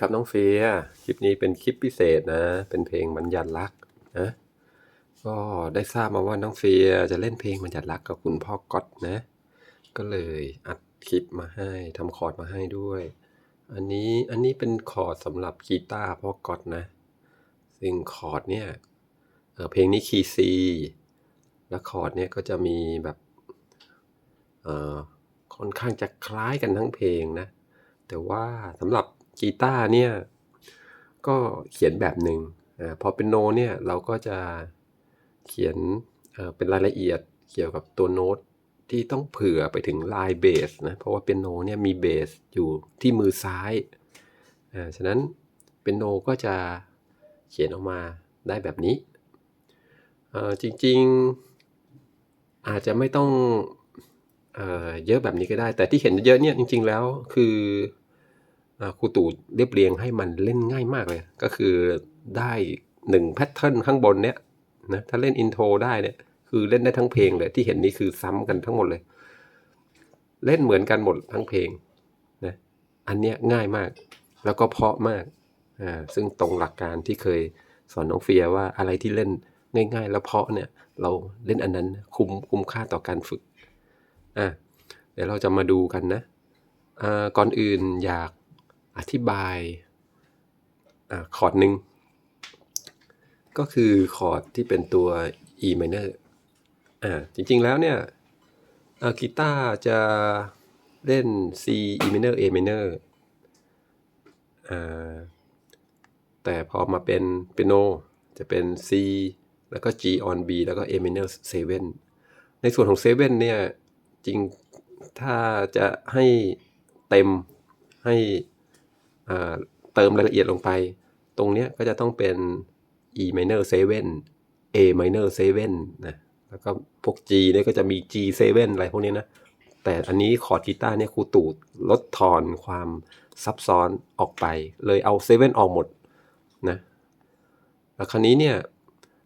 ครับน้องเฟีย คลิปนี้เป็นคลิปพิเศษนะ เป็นเพลงบัญญัติรักนะ ก็ได้ทราบมาว่าน้องเฟียจะเล่นเพลงบัญญัติรักกับคุณพ่อก๊อตนะ ก็เลยอัดคลิปมาให้ทำคอร์ดมาให้ด้วย อันนี้อันนี้เป็นคอร์ดสำหรับกีตาร์พ่อก๊อตนะ ซึ่งคอร์ดเนี่ยเเพลงนี้คีย์ซีแล้วคอร์ดเนี่ยก็จะมีแบบอ่อค่อนข้างจะคล้ายกันทั้งเพลงนะ แต่ว่าสำหรับ กีตาร์เนี่ยก็เขียนแบบหนึ่งอพอเป็นโนเนี่ยเราก็จะเขียนเป็นรายละเอียดเกี่ยวกับตัวโน้ตที่ต้องเผื่อไปถึงลายเบสนะเพราะว่าเป็นโนเนี่ยมีเบสอยู่ที่มือซ้ายอ่าฉะนั้นเป็นโนก็จะเขียนออกมาได้แบบนี้อ่อจริงๆอาจจะไม่ต้องเอ่อเยอะแบบนี้ก็ได้ แต่ที่เห็นเยอะเนี่ยจริง ๆแล้วคือ ครูตู่เรียบเรียงให้มันเล่นง่ายมากเลย ก็คือได้หนึ่งแพทเทิร์นข้างบนเนี้ยนะถ้าเล่นอินโทรได้เนี่ยคือเล่นได้ทั้งเพลงเลยที่เห็นนี่คือซ้ำกันทั้งหมดเลย เล่นเหมือนกันหมดทั้งเพลงนะอันเนี้ยง่ายมาก แล้วก็เพาะมากอ่าซึ่งตรงหลักการที่เคยสอนน้องเฟียว่าอะไรที่เล่นง่าย ๆ แล้วเพาะเนี่ยเราเล่นอันนั้นคุ้มคุ้มค่าต่อการฝึกอะเดี๋ยวเราจะมาดูกันนะอ่าก่อนอื่นอยาก อธิบายอคอร์ดหนึ่งก็คือคอร์ดที่เป็นตัว E minor อ่าจริงๆแล้วเนี่ยกีตาร์จะเล่น C E minor A minor อ่าแต่พอมาเป็นเปียโนจะเป็น C แล้วก็ G on B แล้วก็ A minor 7 ในส่วนของ 7 เนี่ย จริงถ้าจะให้เต็มให้ เติมรายละเอียดลงไป ตรงเนี้ยก็จะต้องเป็น E minor 7 A minor 7นะแล้วก็พวก G เนี่ยก็จะมี G 7อะไรพวกนี้นะ แต่อันนี้คอร์ดกีตาร์เนี่ยครูตู่ลดทอนความซับซ้อนออกไป เลยเอา 7 ออกหมดนะแล้วคราวนี้เนี่ย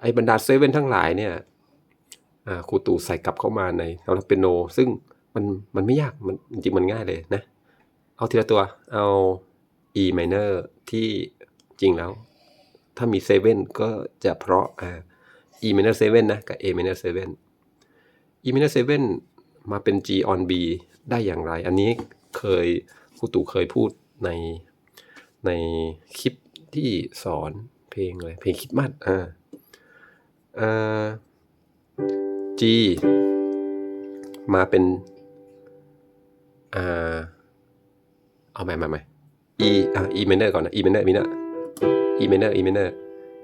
ไอ้บรรดา 7 ทั้งหลายเนี่ยครูตู่ใส่กลับเข้ามาในสำหรับเปียโน ซึ่งมันมันไม่ยากมันจริงมันง่ายเลยนะ เอาทีละตัวเอา E minor ที่จริงแล้ว ถ้ามี 7 ก็จะเพราะอ่า E minor 7 นะ กับ A minor 7 E minor 7 มาเป็น G on B ได้อย่างไร อันนี้เคยครูตู่เคยพูดในในคลิปที่สอนเพลงเลยเพลงคิดมัดอ่าอ่า G มาเป็นอ่าเอาใหม่ใหม่ใหม่ E อะ E minor ก่อนนะ E minor minor E minor E minor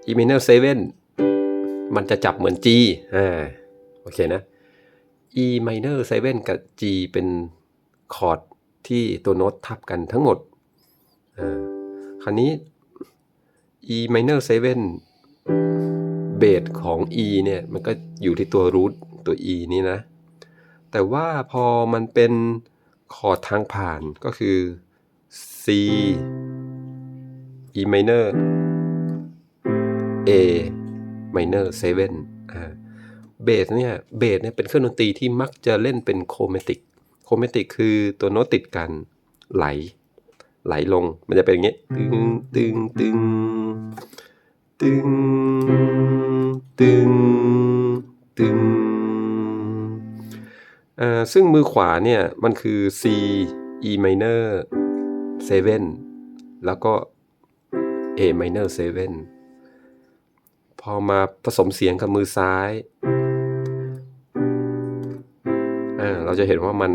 E minor 7มันจะจับเหมือน G อ่าโอเคนะ E minor 7กับ G เป็นคอร์ดที่ตัวโน้ตทับกันทั้งหมดอ่าคราวนี้ E minor 7เบสของ E เนี่ยมันก็อยู่ที่ตัวรูทตัว E นี่นะ แต่ว่าพอมันเป็นคอร์ดทางผ่านก็คือ C E minor A minor 7อ่าเบสเนี่ยเบสเนี่ยเป็นเครื่องดนตรีที่มักจะเล่นเป็นโคเมติก โคเมติกคือตัวโน้ตติดกันไหล ไหลลงมันจะเป็นอย่างนี้ ตึงตึงตึงตึงตึงตึงอ่าซึ่งมือขวาเนี่ย มันคือ C E minor 7แล้วก็ A minor 7พอมาผสมเสียงกับมือซ้ายอ่าเราจะเห็นว่ามัน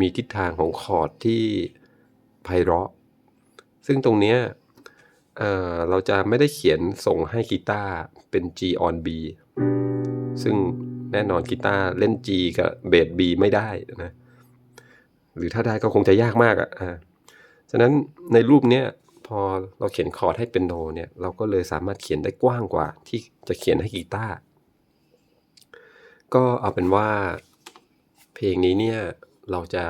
มีทิศทางของคอร์ดที่ไพเราะ ซึ่งตรงเนี้ยเเราจะไม่ได้เขียนส่งให้กีตาร์เป็น G on B ซึ่งแน่นอนกีตาร์เล่น G กับเบส B ไม่ได้นะ หรือถ้าได้ก็คงจะยากมากอะ่ะ ฉะนั้นในรูปเนี้ยพอเราเขียนคอร์ดให้เป็นโนเนี่ยเราก็เลยสามารถเขียนได้กว้างกว่า ที่จะเขียนให้กีตาร์ก็เอาเป็นว่าเพลงนี้เนี่ยเราจะ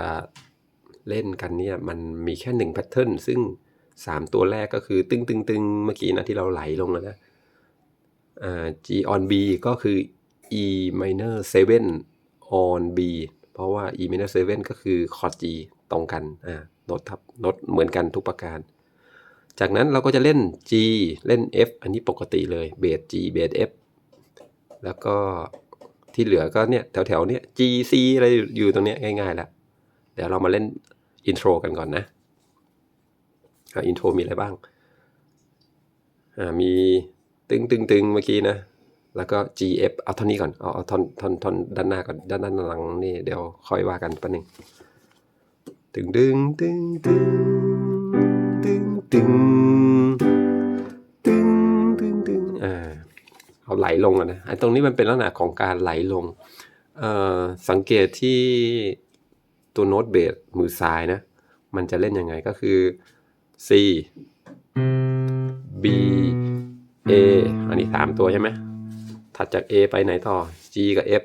เล่นกันเนี่ยมันมีแค่หนึ่งแพทเทิร์นซึ่งสามตัวแรกก็คือตึงตึงตึงเมื่อกี้นะที่เราไหลลงแล้วนะอ่า G on B ก็คือ E minor 7 on B เพราะว่า E minor 7 ก็คือคอร์ด G ตรงกันอ่า โน้ตทับโน้ตเหมือนกันทุกประการ จากนั้นเราก็จะเล่น G เล่น F อันนี้ปกติเลยเบส G เบส F แล้วก็ที่เหลือก็เนี่ยแถวๆเนี้ย G C อะไรอยู่ตรงเนี้ยง่ายๆแล้วเดี๋ยวเรามาเล่นอินโทรกันก่อนนะอินโทรมีอะไรบ้างมีตึงตึงตึงเมื่อกี้นะ แล้วก็ G F เอาท่านี้ก่อน เอาเอาท่อนท่อนท่อนด้านหน้าก่อน ด้านด้านหลังนี่เดี๋ยวค่อยว่ากันแป๊บนึง ตึงดึงตึงตึงตึงตึงตึงตึงตึงอ่าเอาไหลลงนะไอ้ตรงนี้มันเป็นลักษณะของการไหลลงเอ่อสังเกตที่ตัวโน้ตเบสมือซ้ายนะ มันจะเล่นยังไงก็คือ C B A อันนี้ 3 ตัวใช่ไหมถัดจาก A ไปไหนต่อ G กับ F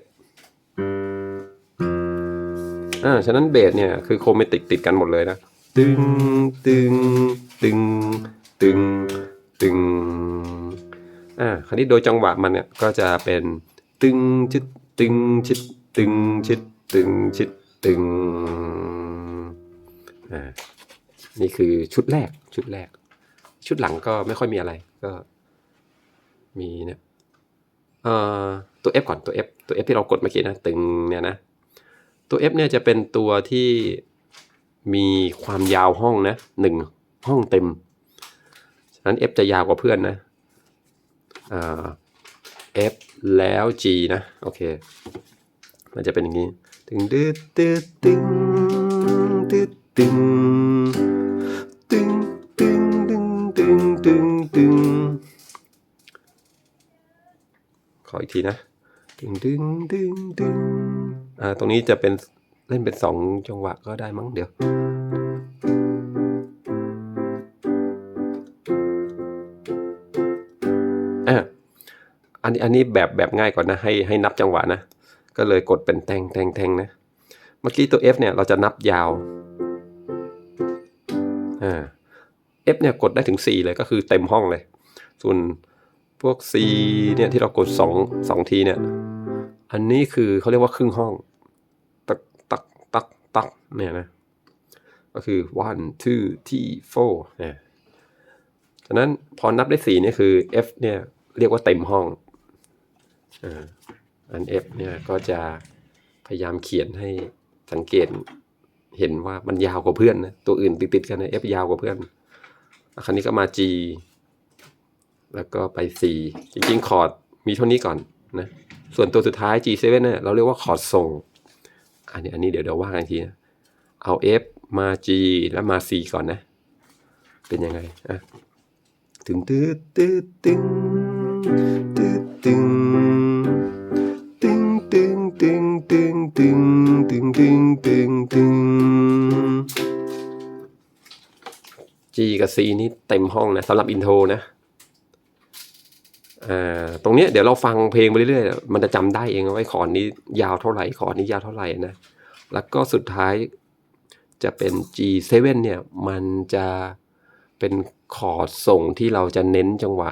อ่าฉะนั้นเบสเนี่ยคือโครเมติกติดกันหมดเลยนะ ตึงตึงตึงตึงตึงอ่าคราวนี้โดยจังหวะมันเนี่ยก็จะเป็นตึงชิดตึงชิดตึงชิดตึงชิดตึงอ่านี่คือชุดแรกชุดแรก ชุดหลังก็ไม่ค่อยมีอะไรก็ มีเนี่ยเอ่อตัว F ก่อนตัว F ตัว F ที่เรากดเมื่อกี้นะตึงเนี่ยนะ ตัว F เนี่ยจะเป็นตัวที่มีความยาวห้องนะหนึ่งห้องเต็ม ฉะนั้น F จะยาวกว่าเพื่อนนะอ่า F แล้ว G นะ โอเค มันจะเป็นอย่างนี้ ตึงดืดตึดตึงตึดตึงตึงตึงตึงตึงตึงตึงขออีกทีนะึงตึงตึงตึงอ่าตรงนี้จะเป็นเล่นเป็นสองจังหวะก็ได้มั้งเดี๋ยว อะอันนี้อันนี้แบบแบบง่ายก่อนนะ ให้ให้นับจังหวะนะ ก็เลยกดเป็นแทงแทงแทงนะ เมื่อกี้ตัว F เนี่ยเราจะนับยาว อ่า F เนี่ยกดได้ถึง 4 เลยก็คือเต็มห้องเลย ส่วนพวก C เนี่ยที่เรากด 2 2 ทีเนี่ย อันนี้คือเขาเรียกว่าครึ่งห้อง ตักตักตักตักเนี่ยนะ ก็คือ one two three four เนี่ยฉะนั้นพอนับได้4เนี่คือ F เนี่ยเรียกว่าเต็มห้องอ่าอัน F เนี่ยก็จะพยายามเขียนให้สังเกตเห็นว่ามันยาวกว่าเพื่อนนะตัวอื่นติดๆกันนะ F ยาวกว่าเพื่อนคราวนี้ก็มา G แล้วก็ไป C จริงๆ คอร์ดมีเท่านี้ก่อนนะ ส่วนตัวสุดท้าย G7 เนี่ยเราเรียกว่าคอร์ดส่ง อันนี้อันนี้เดี๋ยวเดี๋ยวว่ากันทีนะ เอา F มา G แล้วมา C ก่อนนะ เป็นยังไงอะตึงตืดตืดตึงตืดตึงตึงตึงตึงตึงตึงตึงตึงตึงตึง G กับ C นี่เต็มห้องนะสำหรับอินโทรนะ ตรงเนี้ยเดี๋ยวเราฟังเพลงไปเรื่อยๆ มันจะจำได้เองว่าไอ้คอร์ดนี้ยาวเท่าไหร่คอร์ดนี้ยาวเท่าไหร่นะ แล้วก็สุดท้ายจะเป็น G7 เนี่ย มันจะเป็นคอร์ดส่งที่เราจะเน้นจังหวะ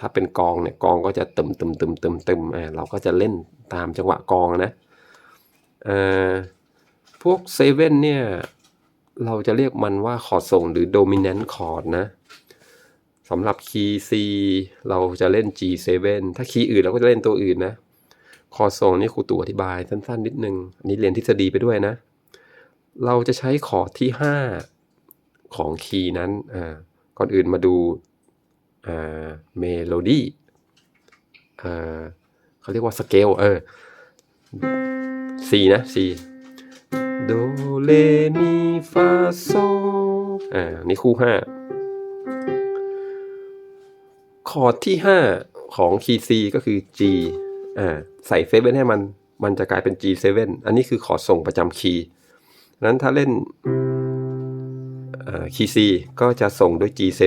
ถ้าเป็นกองเนี่ยกองก็จะตึมตึมตึมตึมตึมอ่าเราก็จะเล่นตามจังหวะกองนะอ่าพวกเซเว่นเนี่ย เราจะเรียกมันว่าคอร์ดส่งหรือ dominant chord นะ สำหรับคีย์ C เราจะเล่น G7 ถ้าคีย์อื่นเราก็จะเล่นตัวอื่นนะ คอร์สงนี่ครูตู่อธิบายสั้นๆ นิดนึง อันนี้เรียนทฤษฎีไปด้วยนะ เราจะใช้คอร์ดที่ 5 ของคีย์นั้นก่อนอื่นมาดูเมโลดี้เขาเรียกว่าสเกล เออ C นะ C โดเลมี ฟา โซ อ่า นี่คู่ 5 อร์ดที่ 5 ของคีย์ C ก็คือ G อ่าใส่เซเว่นให้มัน มันจะกลายเป็น G7 อันนี้คือคอร์ดส่งประจำคีย์นั้นถ้าเล่นคีย์ C ก็จะส่งด้วย G7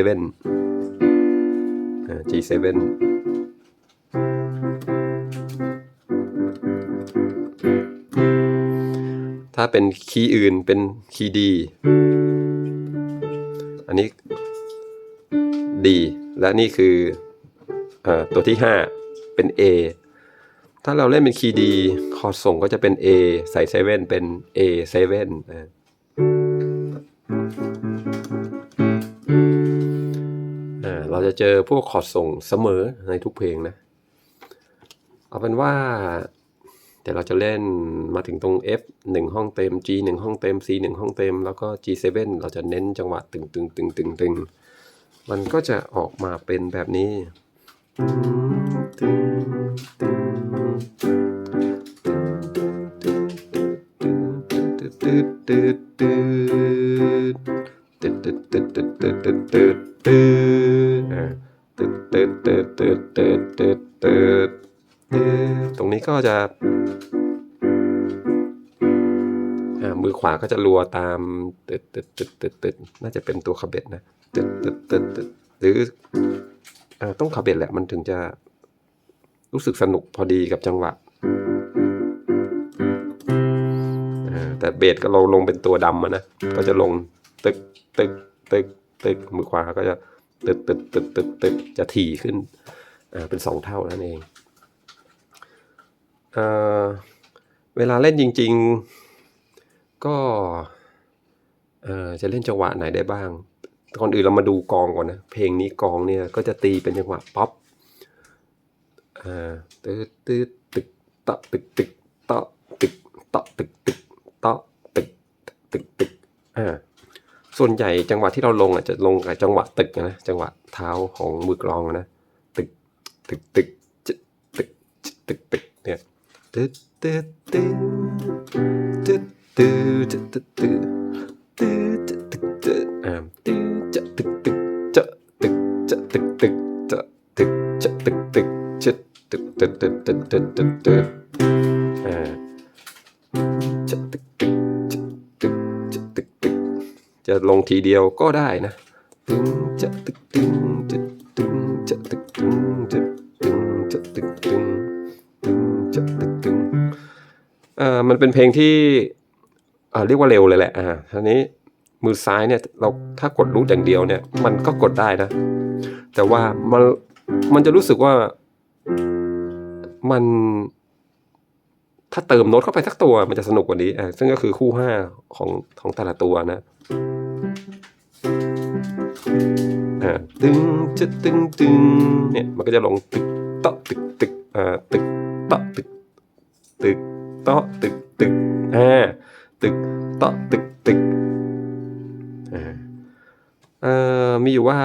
อ่า G7 ถ้าเป็นคีย์อื่นเป็นคีย์ D อันนี้ D และนี่คืออตัวที่ 5 เป็น A ถ้าเราเล่นเป็นคีย์ D คอร์ดส่งก็จะเป็น A ใส่7เป็น A7 นะเราจะเจอพวกคอร์ดส่งเสมอในทุกเพลงนะ เอาเป็นว่าเดี๋ยวเราจะเล่นมาถึงตรง F 1 ห้องเต็ม G 1 ห้องเต็ม C 1 ห้องเต็ม แล้วก็ G 7เราจะเน้นจังหวะตึงตึงตึงตึงตึง มันก็จะออกมาเป็นแบบนี้ ตรงนี้ก็จะมือขวาก็จะรัวตามตึดตึดตึดตึดตึดน่าจะเป็นตัวขบเบ็ดนะ ตึ๊ดตึ๊ดตึดตึดหรือต้องคาเบตแหละมันถึงจะรู้สึกสนุกพอดีกับจังหวะแต่เบสก็เราลงเป็นตัวดำนะ ก็จะลงตึกตึกตึกตึกมือขวาก็จะตึดตึดตึดตึดตึดจะถี่ขึ้นเป็นสองเท่านั่นเองเเวลาเล่นจริง ๆ ก็จะเล่นจังหวะไหนได้บ้าง ก่อนอื่นเรามาดูกองก่อนนะ เพลงนี้กองเนี่ยก็จะตีเป็นจังหวะป๊อปอ่าตืดตืดตึกตะตึกตึกตะตึกตะตึกตึกตะตึกตึกตึกอ่าส่วนใหญ่จังหวะที่เราลงอะจะลงกับจังหวะตึกนะจังหวะเท้าของมือกลองนะตึกตึกตึกจึ๊ดตึกจึ๊ดตึกตึกเนี่ยตึ๊ดตึ๊ดตึ๊ดตึ๊ดตึ๊ดตึ๊ด ตึกตึกตึกตึกตึกตึกตึกอ่าจะตึกตึกจะตึกจะตึกตึกจะลงทีเดียวก็ได้นะตึงจะตึกตึงจะตึงจะตึกตึงจะตึงจะตึกตึงตึงจะตึกตึงเอ่อมันเป็นเพลงที่อ่าเรียกว่าเร็วเลยแหละอ่าทีนี้มือซ้ายเนี่ยเราถ้ากดรูทอย่างเดียวเนี่ยมันก็กดได้นะ แต่ว่ามันมันจะรู้สึกว่า มัน ถ้าเติมโน้ตเข้าไปสักตัวมันจะสนุกกว่านี้อ่าซึ่งก็คือคู่ห้าของของแต่ละตัวนะอ่าตึงจะตึงตึงเนี่ยมันก็จะลงตึกเตาะตึกตึกอ่าตึกเตาะตึกตึกเตาะตึกตึกอ่าตึกเตาะตึกตึกอ่าเอ่อมีอยู่ว่า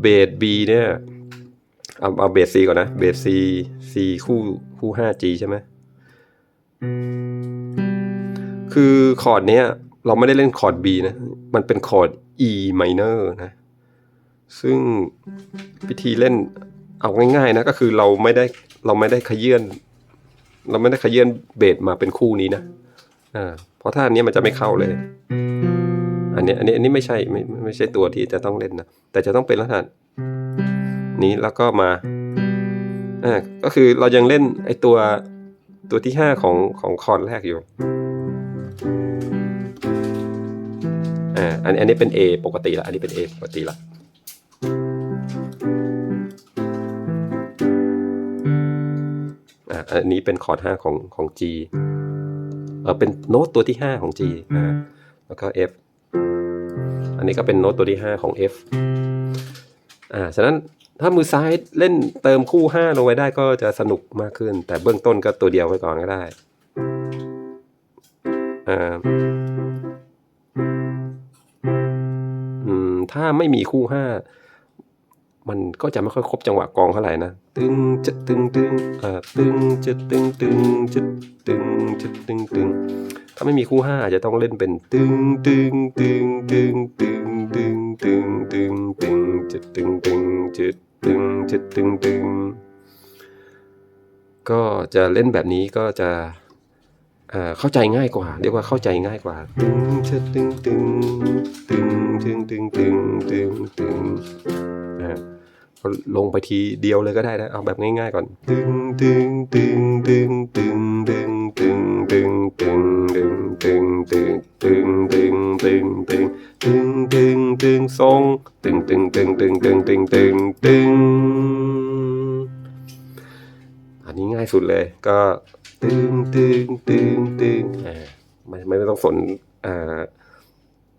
เบส B เนี่ย เอาเอาเบส C ก่อนนะ เบส C C คู่คู่ 5G ใช่ไหมคือคอร์ดเนี้ย เราไม่ได้เล่นคอร์ด B นะ มันเป็นคอร์ด E minor นะ ซึ่งวิธีเล่นเอาง่ายๆนะ ก็คือเราไม่ได้เราไม่ได้ขยื่นเราไม่ได้ขยื่นเบสมาเป็นคู่นี้นะอ่าเพราะถ้าอันนี้มันจะไม่เข้าเลย อันนี้อันนี้อันนี้ไม่ใช่ไม่ไม่ใช่ตัวที่จะต้องเล่นนะ แต่จะต้องเป็นลักษณะ นี้แล้วก็มาอ่าก็คือเรายังเล่นไอตัวตัวที่ห้าของของคอร์ดแรกอยู่อ่าอันอันนี้เป็น A ปกติละอันนี้เป็น A ปกติละอ่าอันนี้เป็นคอร์ดห้าของของ G เออเป็นโน้ตตัวที่ห้าของ G อ่าแล้วก็ F อันนี้ก็เป็นโน้ตตัวที่ห้าของ F อ่า ฉะนั้น ถ้ามือซ้ายเล่นเติมคู่ห้าลงไปได้ก็จะสนุกมากขึ้น แต่เบื้องต้นก็ตัวเดียวไว้ก่อนก็ได้อ่าอืมถ้าไม่มีคู่ห้ามันก็จะไม่ค่อยครบจังหวะกองเท่าไหร่นะตึงจะตึงตึงอ่าตึงจะตึงตึงจะตึงจะตึงตึงถ้าไม่มีคู่ห้าอาจจะต้องเล่นเป็นตึงตึงตึงตึงตึงตึงตึงตึงตึงจะตึงตึงจะ ตึงจะตึงตึง ก็จะเล่นแบบนี้ก็จะเข้าใจง่ายกว่า เรียกว่าเข้าใจง่ายกว่า ตึงจะตึงตึงตึงตึงตึงตึงตึงตึง ลงไปทีเดียวเลยก็ได้นะ เอาแบบง่ายๆก่อน ตึงตึงตึงตึงตึงตึงตึงตึงตึงตึงตึงตึงตึงตึงตึงตึงตึงตึงตึงทรงตึงตึงตึงตึงตึงตึงตึงตึงอันนี้ง่ายสุดเลยก็ตึงตึงตึงตึงไม่ไม่ต้องสน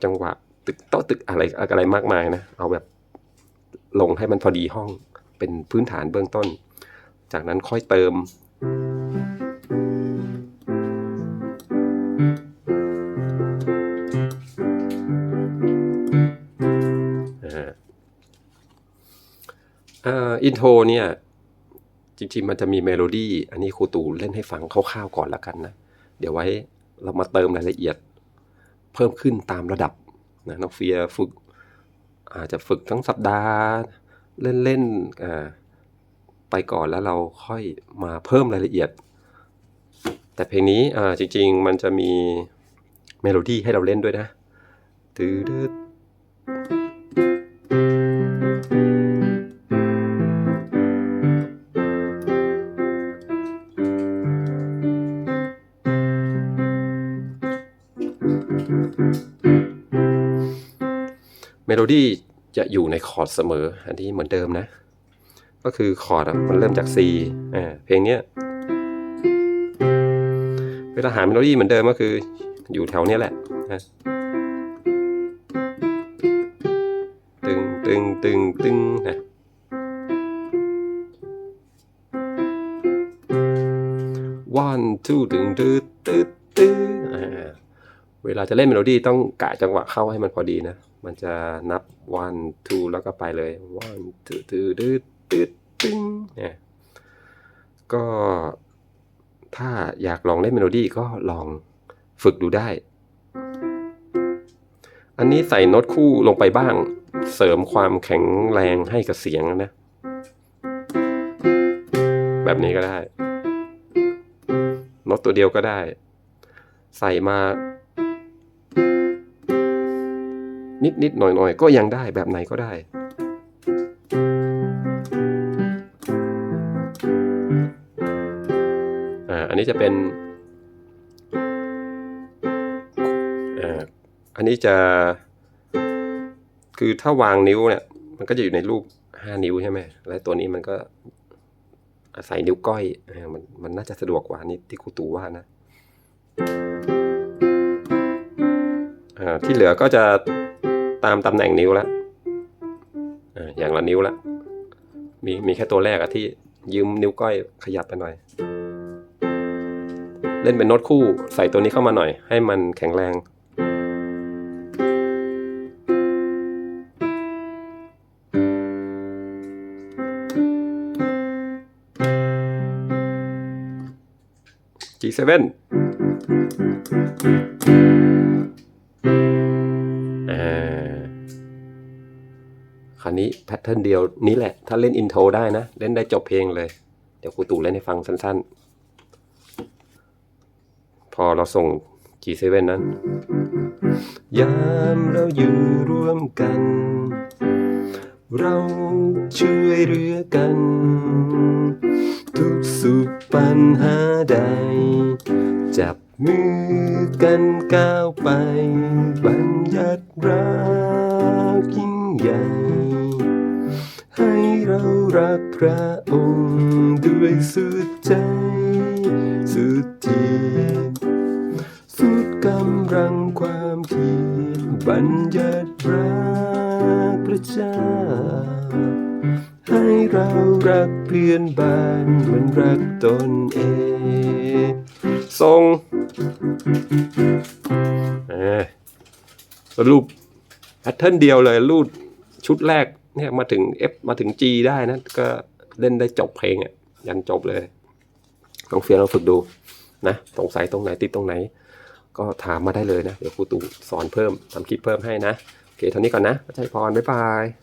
จังหวะตึกโต๊ะตึกอะไรอะไรมากมายนะ เอาแบบ ลงให้มันพอดีห้องเป็นพื้นฐานเบื้องต้น จากนั้นค่อยเติมอ่าอ่าอินโทรเนี่ย จริงๆ มันจะมีเมโลดี้ อันนี้ครูตู่เล่นให้ฟังคร่าวๆก่อนละกันนะ เดี๋ยวไว้เรามาเติมรายละเอียด เพิ่มขึ้นตามระดับนะน้องเฟียฝึก อาจจะฝึกทั้งสัปดาห์เล่นๆไปก่อนแล้วเราค่อยมาเพิ่มรายละเอียด แต่เพลงนี้จริง ๆ มันจะมีเมโลดี้ให้เราเล่นด้วยนะตืด โลดี้จะอยู่ในคอร์ดเสมอ อันนี้เหมือนเดิมนะ ก็คือคอร์ดมันเริ่มจาก C อ่าเพลงเนี้ยเวลาหาเมโลดี้เหมือนเดิมก็คืออยู่แถวเนี้ยแหละนะตึงตึงตึงตึงนะ one two ตึงตึ๊ดตึ๊ดตึ๊ดอ่าเวลาจะเล่นเมโลดี้ต้องกะจังหวะเข้าให้มันพอดีนะ มันจะนับ one two แล้วก็ไปเลย one two two ตึ๊ดตึ๊ดตึ้งเนี่ยก็ถ้าอยากลองเล่นเมโลดี้ก็ลองฝึกดูได้ อันนี้ใส่โน้ตคู่ลงไปบ้าง เสริมความแข็งแรงให้กับเสียงนะ แบบนี้ก็ได้โน้ตตัวเดียวก็ได้ ใส่มา นิดนิดๆหน่อยหน่อยๆ ก็ยังได้แบบไหนก็ได้อ่าอันนี้จะเป็นอ่าอันนี้จะคือถ้าวางนิ้วเนี่ยมันก็จะอยู่ในรูปห้านิ้วใช่ไหมและตัวนี้มันก็อาศัยนิ้วก้อยอ่ามันมันน่าจะสะดวกกว่านี่ที่ครูตู่ว่านะอ่าที่เหลือก็จะ ตามตำแหน่งนิ้วแล้วอย่างละนิ้วละมีมีแค่ตัวแรกอะที่ยืมนิ้วก้อยขยับไปหน่อย เล่นเป็นโน้ตคู่ใส่ตัวนี้เข้ามาหน่อย ให้มันแข็งแรง G7 คราวนี้แพทเทิร์นเดียวนี้แหละ ถ้าเล่นอินโทรได้นะ เล่นได้จบเพลงเลย เดี๋ยวครูตู่เล่นให้ฟังสั้นๆ พอเราส่ง G7 นั้น ยามเราอยู่ร่วมกัน เราช่วยเหลือกัน ทุกสุขปัญหาใด จับมือกันก้าวไป บัญญัติรักยิ่งใหญ่ ให้เรารักพระองค์ด้วยสุดใจ สุดจิตสุดกำลังความคิดบัญญัติรักพระเจ้า ให้เรารักเพื่อนบ้านเหมือนรักตนเองทรงเอ่อสรุปแพทเทิร์นเดียวเลยรูดชุดแรก เนี่ยมาถึง F มาถึง G ได้นะ ก็เล่นได้จบเพลงอะยันจบเลยลองเฟียลองฝึกดูนะสงสัยตรงไหนติดตรงไหน ก็ถามมาได้เลยนะ เดี๋ยวครูตู่สอนเพิ่มทำคลิปเพิ่มให้นะ โอเคเท่านี้ก่อนนะพระชัยพร บ๊ายบาย